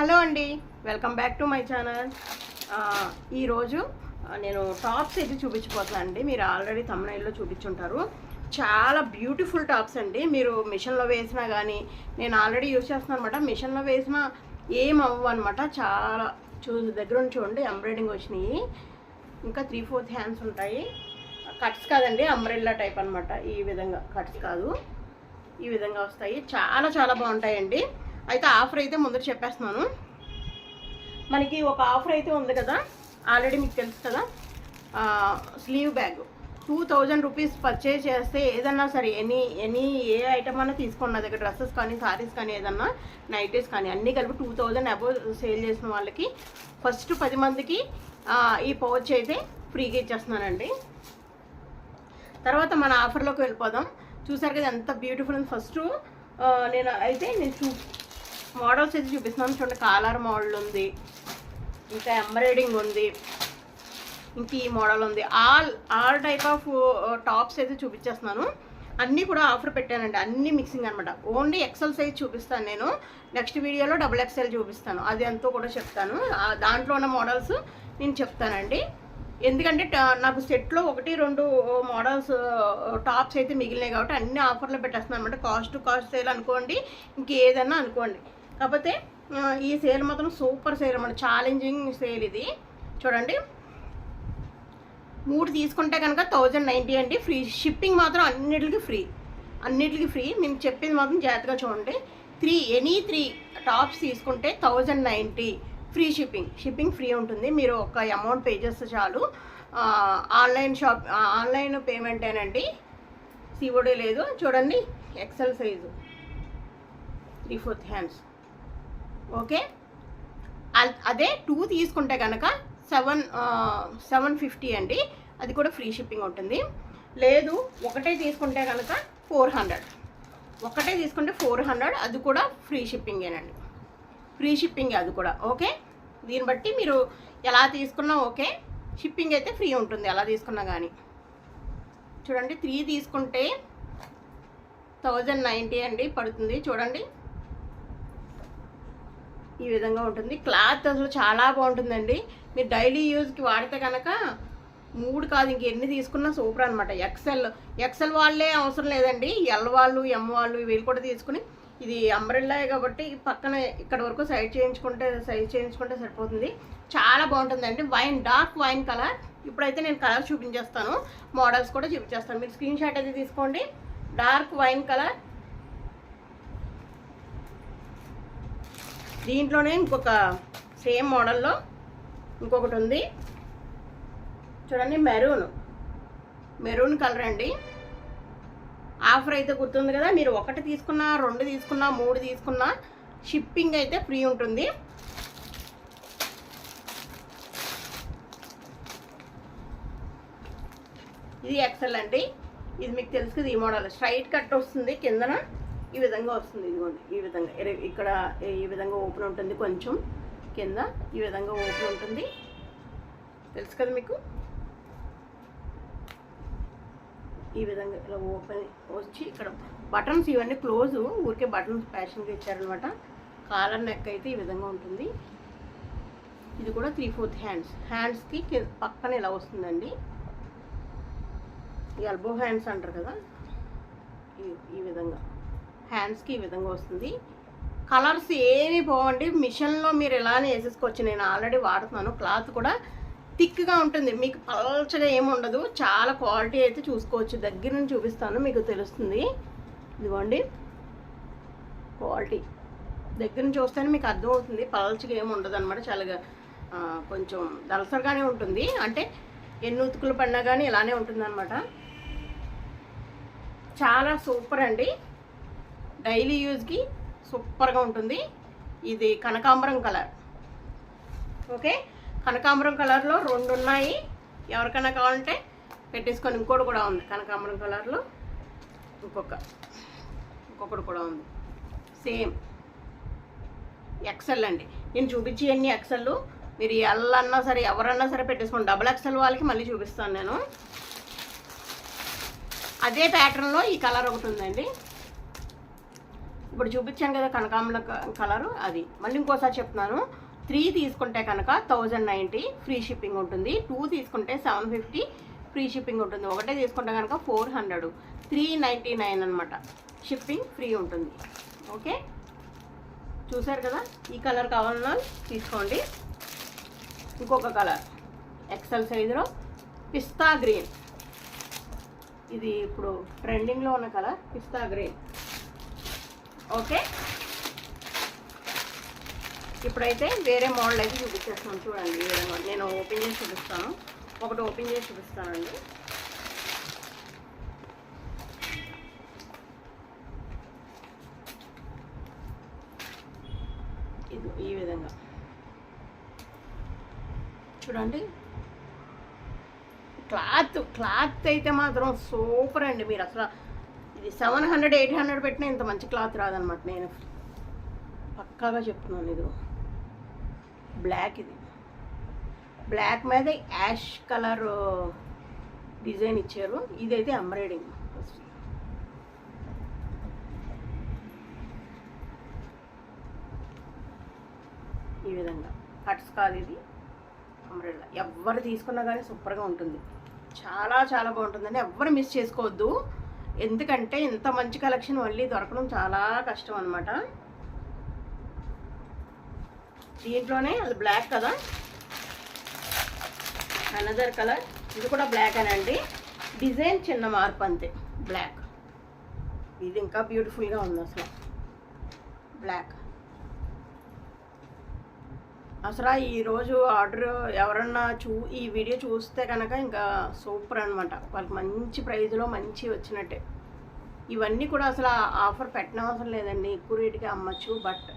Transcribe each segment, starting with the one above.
Hello అండి. Welcome back to my channel. ఈరోజు నేను టాప్స్ అయితే చూపించిపోతున్నాను అండి. మీరు ఆల్రెడీ తమిళనాడులో చూపించుంటారు. చాలా బ్యూటిఫుల్ టాప్స్ అండి. మీరు మిషన్లో వేసినా కానీ నేను ఆల్రెడీ యూజ్ చేస్తున్నాను అనమాట మిషన్లో వేసినా ఏం అవ్వవు అనమాట చాలా చూ దగ్గర నుంచి చూడండి ఎంబ్రాయిడింగ్ వచ్చినాయి. ఇంకా త్రీ ఫోర్త్ హ్యాండ్స్ ఉంటాయి. కట్స్ కాదండి అంబ్రెల్లా టైప్ అనమాట ఈ విధంగా కట్స్ కాదు. ఈ విధంగా వస్తాయి. చాలా చాలా బాగుంటాయండి. అయితే ఆఫర్ అయితే ముందర చెప్పేస్తున్నాను. మనకి ఒక ఆఫర్ అయితే ఉంది కదా ఆల్రెడీ మీకు తెలుసు కదా. Sleeve bag. Two thousand rupees purchase చేస్తే ఏదన్నా సరే ఎనీ ఎనీ ఏ ఐటమ్ అన్నా తీసుకోండి నా దగ్గర. డ్రెస్సెస్ కానీ సారీస్ కానీ ఏదన్నా నైటీస్ కానీ అన్నీ కలిపి టూ థౌజండ్ అబోవ్ సేల్ చేసిన వాళ్ళకి ఫస్ట్ పది మందికి ఈ పౌచ్ అయితే ఫ్రీగా ఇచ్చేస్తున్నానండి. తర్వాత మన ఆఫర్లోకి వెళ్ళిపోదాం. చూసారు కదా ఎంత బ్యూటిఫుల్ ఫస్ట్ నేను అయితే నేను చూ మోడల్స్ అయితే చూపిస్తున్నాను చూడండి కాలర్ మోడల్ ఉంది. ఇంకా ఎంబ్రాయిడింగ్ ఉంది. ఇంక ఈ మోడల్ ఉంది. All all type of tops అయితే చూపించేస్తున్నాను. అన్నీ కూడా ఆఫర్ పెట్టానండి. అన్నీ మిక్సింగ్ అనమాట ఓన్లీ ఎక్సెల్ సైజ్ చూపిస్తాను నేను. నెక్స్ట్ వీడియోలో డబుల్ ఎక్సెల్ చూపిస్తాను. అది ఎంతో కూడా చెప్తాను. దాంట్లో ఉన్న మోడల్స్ నేను చెప్తానండి. ఎందుకంటే నాకు సెట్లో ఒకటి రెండు మోడల్స్ టాప్స్ అయితే మిగిలినాయి కాబట్టి అన్ని ఆఫర్లో పెట్టేస్తున్నాను అనమాట కాస్ట్ కాస్ట్ సేల్ అనుకోండి ఇంకేదన్నా అనుకోండి. కాకపోతే ఈ సేల్ మాత్రం సూపర్ సేల్ అనమాట ఛాలెంజింగ్ సేల్ ఇది. చూడండి. మూడు తీసుకుంటే కనుక థౌజండ్ నైంటీ అండి. ఫ్రీ షిప్పింగ్ మాత్రం అన్నిటికీ ఫ్రీ. అన్నిటికీ ఫ్రీ. మేము చెప్పింది మాత్రం జాగ్రత్తగా చూడండి. త్రీ ఎనీ త్రీ టాప్స్ తీసుకుంటే thousand ninety. Free shipping. Shipping free ఉంటుంది. మీరు ఒక అమౌంట్ పే చేస్తే చాలు. ఆన్లైన్ షాప్ ఆన్లైన్ పేమెంటేనండి సిఓడి లేదు. చూడండి. XL size. Three fourth hands. Okay? అదే టూ తీసుకుంటే కనుక సెవెన్ సెవెన్ ఫిఫ్టీ అండి. అది కూడా ఫ్రీ షిప్పింగ్ ఉంటుంది. లేదు ఒకటే తీసుకుంటే కనుక ఫోర్ హండ్రెడ్. ఒకటే తీసుకుంటే ఫోర్ హండ్రెడ్ అది కూడా ఫ్రీ షిప్పింగేనండి. ఫ్రీ షిప్పింగ్ అది కూడా ఓకే? దీన్ని బట్టి మీరు ఎలా తీసుకున్నా ఓకే. షిప్పింగ్ అయితే ఫ్రీ ఉంటుంది ఎలా తీసుకున్నా కానీ చూడండి త్రీ తీసుకుంటే థౌజండ్ నైంటీ అండి పడుతుంది. చూడండి. ఈ విధంగా ఉంటుంది. క్లాత్ అసలు చాలా బాగుంటుందండి. మీరు డైలీ యూజ్కి వాడితే కనుక మూడు కాదు ఇంక ఎన్ని తీసుకున్నా సూపర్ అనమాట ఎక్సెల్ ఎక్సెల్ వాళ్ళే అవసరం లేదండి. ఎల్ వాళ్ళు ఎం వాళ్ళు వీళ్ళు కూడా తీసుకుని ఇది అంబ్రెల్లా కాబట్టి పక్కన ఇక్కడ వరకు సైడ్ చేయించుకుంటే సైజ్ చేయించుకుంటే సరిపోతుంది. చాలా బాగుంటుందండి. వైన్ డార్క్ వైన్ కలర్ ఇప్పుడైతే నేను కలర్ చూపించేస్తాను. మోడల్స్ కూడా చూపించేస్తాను. మీరు స్క్రీన్ షాట్ అయితే తీసుకోండి. డార్క్ వైన్ కలర్ దీంట్లోనే ఇంకొక సేమ్ మోడల్లో ఇంకొకటి ఉంది. చూడండి మెరూన్. మెరూన్ కలర్ అండి. ఆఫర్ అయితే గుర్తుంది కదా మీరు ఒకటి తీసుకున్నా రెండు తీసుకున్నా మూడు తీసుకున్నా షిప్పింగ్ అయితే ఫ్రీ ఉంటుంది. ఇది ఎక్సెల్ అండి. ఇది మీకు తెలుసు ఈ మోడల్. స్ట్రైట్ కట్ వస్తుంది కిందన. ఈ విధంగా వస్తుంది ఇదిగోండి. ఈ విధంగా. ఇక్కడ ఈ విధంగా ఓపెన్ ఉంటుంది కొంచెం. కింద ఈ విధంగా ఓపెన్ ఉంటుంది. తెలుసు కదా మీకు? ఈ విధంగా ఇలా ఓపెన్ వచ్చి ఇక్కడ బటన్స్ ఇవన్నీ క్లోజ్ ఊరికే బటన్స్ ఫ్యాషన్గా ఇచ్చారనమాట కాలర్ నెక్ అయితే ఈ విధంగా ఉంటుంది. ఇది కూడా త్రీ ఫోర్త్ హ్యాండ్స్ హ్యాండ్స్కి పక్కన ఇలా వస్తుందండి. ఈ ఎల్బో హ్యాండ్స్ అంటారు కదా? ఈ ఈ విధంగా. హ్యాండ్స్కి ఈ విధంగా వస్తుంది. కలర్స్ ఏమి పోవండి మిషన్లో మీరు ఇలానే వేసేసుకోవచ్చు. నేను ఆల్రెడీ వాడుతున్నాను. క్లాత్ కూడా థిక్గా ఉంటుంది. మీకు పల్చగా ఏమి ఉండదు. చాలా క్వాలిటీ అయితే చూసుకోవచ్చు. దగ్గర నుంచి చూపిస్తాను మీకు తెలుస్తుంది. ఇదిగోండి. క్వాలిటీ దగ్గర నుంచి చూస్తేనే మీకు అర్థమవుతుంది. పల్చగా ఏమి ఉండదు అనమాట చాలా కొంచెం దలసరిగానే ఉంటుంది. అంటే ఎన్ని ఉతుకులు పడినా కానీ ఇలానే ఉంటుంది అనమాట చాలా సూపర్ అండి. డైలీ యూజ్కి సూపర్గా ఉంటుంది. ఇది కనకాంబరం కలర్. ఓకే? కనకాంబరం కలర్లో రెండు ఉన్నాయి. ఎవరికైనా కావాలంటే పెట్టేసుకొని ఇంకోటి కూడా ఉంది. కనకాంబరం కలర్లో ఇంకొక ఇంకొకటి కూడా ఉంది. సేమ్. ఎక్సెల్ అండి. నేను చూపించి అన్ని ఎక్సెల్ మీరు ఎల్ అన్నా సరే ఎవరన్నా సరే పెట్టేసుకోండి డబుల్ ఎక్సెల్ వాళ్ళకి మళ్ళీ చూపిస్తాను నేను. అదే ప్యాటర్న్లో ఈ కలర్ ఒకటి ఉందండి. ఇప్పుడు చూపించాను కదా కనకాంబల కలరు అది. మళ్ళీ ఇంకోసారి చెప్తున్నాను. త్రీ తీసుకుంటే కనుక థౌజండ్ నైంటీ ఫ్రీ షిప్పింగ్ ఉంటుంది. టూ తీసుకుంటే సెవెన్ ఫిఫ్టీ ఫ్రీ షిప్పింగ్ ఉంటుంది. ఒకటే తీసుకుంటే కనుక four hundred. Three ninety nine అనమాట షిప్పింగ్ ఫ్రీ ఉంటుంది. ఓకే? చూసారు కదా? ఈ కలర్ కావాలన్నా తీసుకోండి. ఇంకొక కలర్. ఎక్సెల్ సైజులో పిస్తా గ్రీన్. ఇది ఇప్పుడు ట్రెండింగ్లో ఉన్న కలర్ పిస్తా గ్రీన్. ఓకే? ఇప్పుడైతే వేరే మోడల్ అయితే చూపించేస్తాను. చూడండి ఈ విధంగా. నేను ఓపెన్ చేసి చూపిస్తాను. ఒకటి ఓపెన్ చేసి చూపిస్తానండి. ఇది ఈ విధంగా. చూడండి. క్లాత్ క్లాత్ అయితే మాత్రం సూపర్ అండి. మీరు అసలు ఇది సెవెన్ హండ్రెడ్ ఎయిట్ హండ్రెడ్ పెట్టినా ఇంత మంచి క్లాత్ రాదనమాట నేను. పక్కాగా చెప్తున్నాను ఇది బ్లాక్ ఇది. బ్లాక్ మీద యాష్ కలర్ డిజైన్ ఇచ్చారు. ఇదైతే ఎంబ్రాయిడింగ్ ఈ విధంగా. కట్స్ కాదు ఇది. అంబ్రెల్లా ఎవరు తీసుకున్నా కానీ సూపర్గా ఉంటుంది. చాలా చాలా బాగుంటుందండి. ఎవ్వరు మిస్ చేసుకోవద్దు. ఎందుకంటే ఇంత మంచి కలెక్షన్ మళ్ళీ దొరకడం చాలా కష్టం అనమాట దీంట్లోనే అది బ్లాక్ కదా. అనదర్ కలర్ ఇది కూడా బ్లాక్ అనండి డిజైన్ చిన్న మార్పు అంతే. బ్లాక్. ఇది ఇంకా బ్యూటిఫుల్గా ఉంది అసలు. బ్లాక్. అసలు ఈరోజు ఆర్డర్ ఎవరన్నా చూ ఈ వీడియో చూస్తే కనుక ఇంకా సూపర్ అనమాట వాళ్ళకి మంచి ప్రైజ్లో మంచి వచ్చినట్టే. ఇవన్నీ కూడా అసలు ఆఫర్ పెట్టిన అవసరం లేదండి. ఎక్కువ రేటుకి అమ్మచ్చు బట్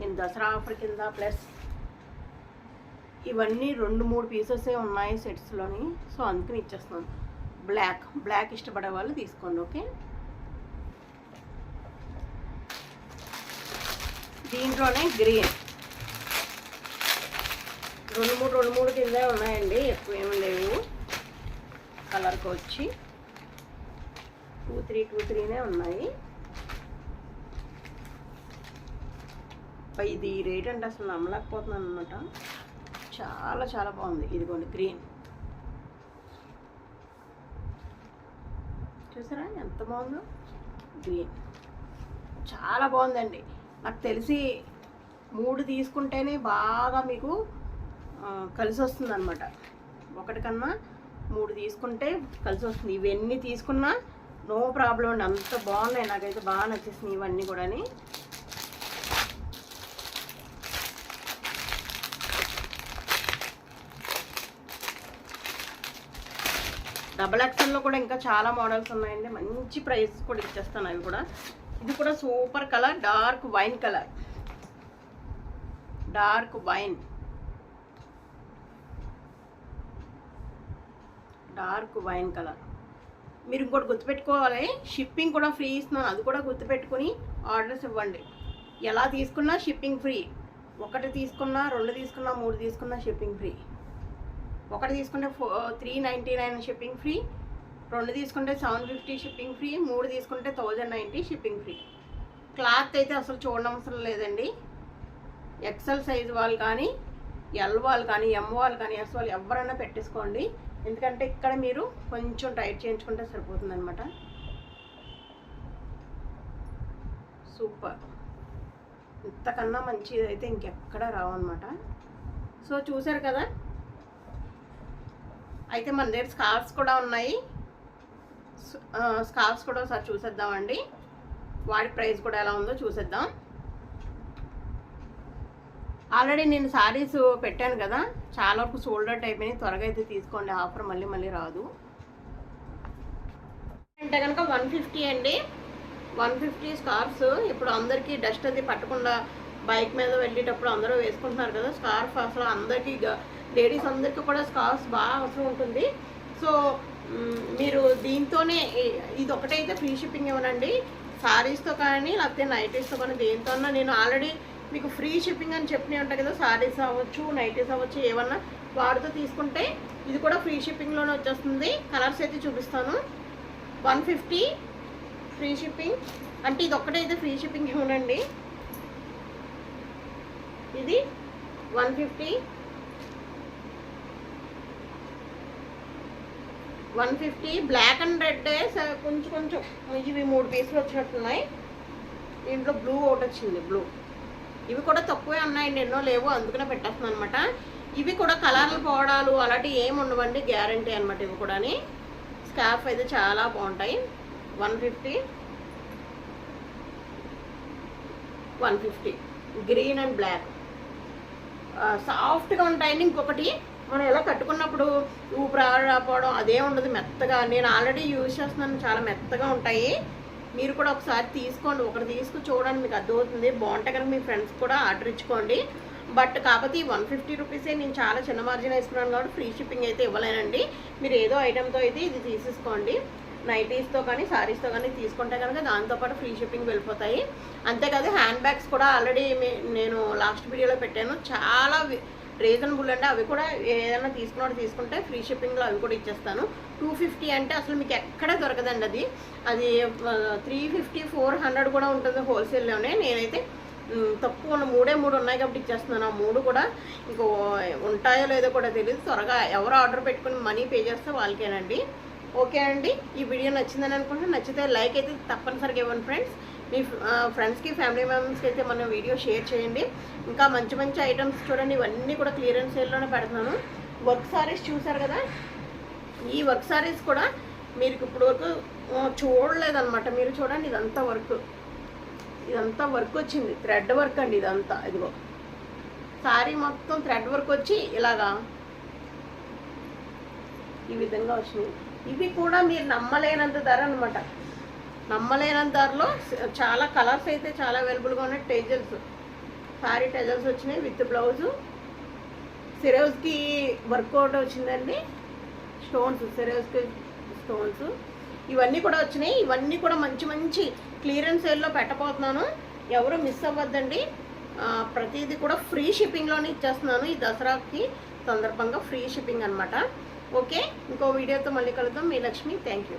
నేను దసరా ఆఫర్ కింద ప్లస్ ఇవన్నీ రెండు మూడు పీసెసే ఉన్నాయి సెట్స్లోని. సో అందుకని ఇచ్చేస్తున్నాను. బ్లాక్ బ్లాక్ ఇష్టపడే వాళ్ళు తీసుకోండి ఓకే? దీంట్లోనే గ్రీన్. రెండు మూడు రెండు మూడు కింద ఉన్నాయండి. ఎక్కువ ఏమి లేవు. కలర్కి వచ్చి టూ త్రీ టూ త్రీనే ఉన్నాయి. ఇది రేట్ అంటే అసలు నమ్మలేకపోతున్నాను అనమాట చాలా చాలా బాగుంది. ఇదిగోండి గ్రీన్. చూసారా? ఎంత బాగుందో? గ్రీన్. చాలా బాగుందండి. నాకు తెలిసి మూడు తీసుకుంటేనే బాగా మీకు కలిసి వస్తుంది అనమాట ఒకటి కన్నా మూడు తీసుకుంటే కలిసి వస్తుంది ఇవన్నీ తీసుకున్నా నో ప్రాబ్లం అండి. అంత బాగున్నాయి. నాకైతే బాగా నచ్చేసినాయి ఇవన్నీ కూడా డబల్ ఎక్సెల్లో కూడా ఇంకా చాలా మోడల్స్ ఉన్నాయండి. మంచి ప్రైస్ కూడా ఇచ్చేస్తాను అవి కూడా. ఇది కూడా super colour dark wine colour. Dark wine. Dark wine colour. మీరు ఇంకోటి గుర్తుపెట్టుకోవాలి షిప్పింగ్ కూడా ఫ్రీ ఇస్తున్నాను అది కూడా గుర్తుపెట్టుకుని ఆర్డర్స్ ఇవ్వండి. ఎలా తీసుకున్నా షిప్పింగ్ ఫ్రీ. ఒకటి తీసుకున్నా రెండు తీసుకున్నా మూడు తీసుకున్నా షిప్పింగ్ ఫ్రీ. ఒకటి తీసుకుంటే four three ninety nine shipping free రెండు తీసుకుంటే సెవెన్ ఫిఫ్టీ షిప్పింగ్ ఫ్రీ మూడు తీసుకుంటే thousand ninety shipping free. Cloth అయితే అసలు చూడనవసరం లేదండి. ఎక్సెల్ సైజ్ వాళ్ళు కానీ ఎల్ వాళ్ళు కానీ ఎం వాళ్ళు కానీ ఎస్ వాళ్ళు ఎవరైనా పెట్టేసుకోండి. ఎందుకంటే ఇక్కడ మీరు కొంచెం టైట్ చేయించుకుంటే సరిపోతుంది అనమాట సూపర్. ఇంతకన్నా మంచిది అయితే ఇంకెక్కడ రావన్నమాట. సో చూసారు కదా? అయితే మన దగ్గర స్కార్ఫ్స్ కూడా ఉన్నాయి. స్కార్ఫ్స్ కూడా ఒకసారి చూసేద్దామండి. వాటి ప్రైస్ కూడా ఎలా ఉందో చూసేద్దాం. ఆల్రెడీ నేను శారీస్ పెట్టాను కదా చాలా వరకు సోల్డ్ అవుట్ అయిపోయినాయి. త్వరగా అయితే తీసుకోండి. ఆఫర్ మళ్ళీ మళ్ళీ రాదు. అంటే కనుక వన్ ఫిఫ్టీ అండి. వన్ ఫిఫ్టీ స్కార్ఫ్స్ ఇప్పుడు అందరికీ డస్ట్ అది పట్టకుండా బైక్ మీద వెళ్ళేటప్పుడు అందరూ వేసుకుంటున్నారు కదా స్కార్ఫ్ అసలు అందరికీ లేడీస్ అందరికీ కూడా స్కార్ఫ్స్ బాగా అవసరం ఉంటుంది. సో మీరు దీంతోనే ఇది ఒకటైతే ఫ్రీ షిప్పింగ్ ఇవ్వనండి. శారీస్తో కానీ లేకపోతే నైటీస్తో కానీ దేంతో నేను ఆల్రెడీ మీకు ఫ్రీ షిప్పింగ్ అని చెప్పినవి ఉంటాయి కదా సారీస్ అవ్వచ్చు నైటీస్ అవ్వచ్చు ఏమన్నా వాటితో తీసుకుంటే ఇది కూడా ఫ్రీ షిప్పింగ్లోనే వచ్చేస్తుంది. కలర్స్ అయితే చూపిస్తాను. వన్ ఫిఫ్టీ ఫ్రీ షిప్పింగ్ అంటే ఇది ఒక్కటే అయితే ఫ్రీ షిప్పింగ్ ఇవ్వనండి ఇది one fifty one fifty black and red కొంచెం కొంచెం ఇవి మూడు పీసులు వచ్చినట్టున్నాయి. దీంట్లో బ్లూ ఒకటి వచ్చింది బ్లూ ఇవి కూడా తక్కువే ఉన్నాయండి ఎన్నో లేవు అందుకనే పెట్టేస్తున్నాను అనమాట ఇవి కూడా కలర్లు పోవడాలు అలాంటివి ఏమి ఉండవండి గ్యారంటీ అనమాట ఇవి కూడా స్కార్ఫ్ అయితే చాలా బాగుంటాయి. One fifty. One fifty. Green and black. సాఫ్ట్గా ఉంటాయండి. ఇంకొకటి మనం ఎలా కట్టుకున్నప్పుడు ఊపిరి రాపోవడం అదే ఉండదు మెత్తగా. నేను ఆల్రెడీ యూజ్ చేస్తున్నాను చాలా మెత్తగా ఉంటాయి. మీరు కూడా ఒకసారి తీసుకోండి ఒకటి తీసుకు చూడండి మీకు అర్థమవుతుంది. బాగుంటే కనుక మీ ఫ్రెండ్స్ కూడా ఆర్డర్ ఇచ్చుకోండి. బట్ కాకపోతే ఈ వన్ ఫిఫ్టీ రూపీసే నేను చాలా చిన్న మార్జిన్ వేసుకున్నాను కాబట్టి ఫ్రీ షిప్పింగ్ అయితే ఇవ్వలేనండి. మీరు ఏదో ఐటెంతో అయితే ఇది తీసేసుకోండి. నైటీస్తో కానీ సారీస్తో కానీ తీసుకుంటే కనుక దాంతోపాటు ఫ్రీ షిప్పింగ్ వెళ్ళిపోతాయి. అంతేకాదు హ్యాండ్ బ్యాగ్స్ కూడా ఆల్రెడీ నేను లాస్ట్ వీడియోలో పెట్టాను. చాలా రీజనబుల్ అండి. అవి కూడా ఏదైనా తీసుకున్నట్టు తీసుకుంటే ఫ్రీ షిప్పింగ్లో అవి కూడా ఇచ్చేస్తాను. టూ ఫిఫ్టీ అంటే అసలు మీకు ఎక్కడ దొరకదండి అది. అది త్రీ ఫిఫ్టీ ఫోర్ హండ్రెడ్ కూడా ఉంటుంది హోల్సేల్లోనే నేనైతే తక్కువ ఉన్న మూడే మూడు ఉన్నాయి కాబట్టి ఇచ్చేస్తున్నాను. ఆ మూడు కూడా ఇంకో ఉంటాయో లేదో కూడా తెలియదు త్వరగా ఎవరు ఆర్డర్ పెట్టుకుని మనీ పే చేస్తే వాళ్ళకేనండి. ఓకే అండి. ఈ వీడియో నచ్చిందని అనుకుంటే నచ్చితే లైక్ అయితే తప్పనిసరిగా ఇవ్వండి ఫ్రెండ్స్. మీ ఫ్రెండ్స్కి ఫ్యామిలీ మెంబర్స్కి అయితే మన వీడియో షేర్ చేయండి. ఇంకా మంచి మంచి ఐటమ్స్ చూడండి. ఇవన్నీ కూడా క్లియరెన్స్ సేల్లోనే పెడుతున్నాను వర్క్ సారీస్ చూసారు కదా? ఈ వర్క్ సారీస్ కూడా మీరు ఇప్పుడు వరకు చూడలేదన్నమాట. మీరు చూడండి ఇదంతా వర్క్ ఇదంతా వర్క్ వచ్చింది. థ్రెడ్ వర్క్ అండి ఇదంతా. ఇదిగో. సారీ మొత్తం థ్రెడ్ వర్క్ వచ్చి ఇలాగా ఈ విధంగా వచ్చింది. ఇవి కూడా మీరు నమ్మలేనంత ధర అనమాట నమ్మలేనంత ధరలో చాలా కలర్స్ అయితే చాలా అవైలబుల్గా ఉన్నాయి. టేజల్స్. శారీ టేజల్స్ వచ్చినాయి విత్ బ్లౌజు. సిరోజ్కి వర్కౌట్ వచ్చిందండి. స్టోన్స్ సిరోజ్కి స్టోన్స్. ఇవన్నీ కూడా వచ్చినాయి. ఇవన్నీ కూడా మంచి మంచి క్లియరెన్స్ సేల్లో పెట్టబోతున్నాను. ఎవరు మిస్ అవ్వద్దండి. ప్రతిదీ కూడా ఫ్రీ షిప్పింగ్లోనే ఇచ్చేస్తున్నాను ఈ దసరాకి. సందర్భంగా ఫ్రీ షిప్పింగ్ అనమాట ఓకే? ఇంకో వీడియోతో మళ్ళీ కలుద్దాం. మీ లక్ష్మి. Thank you.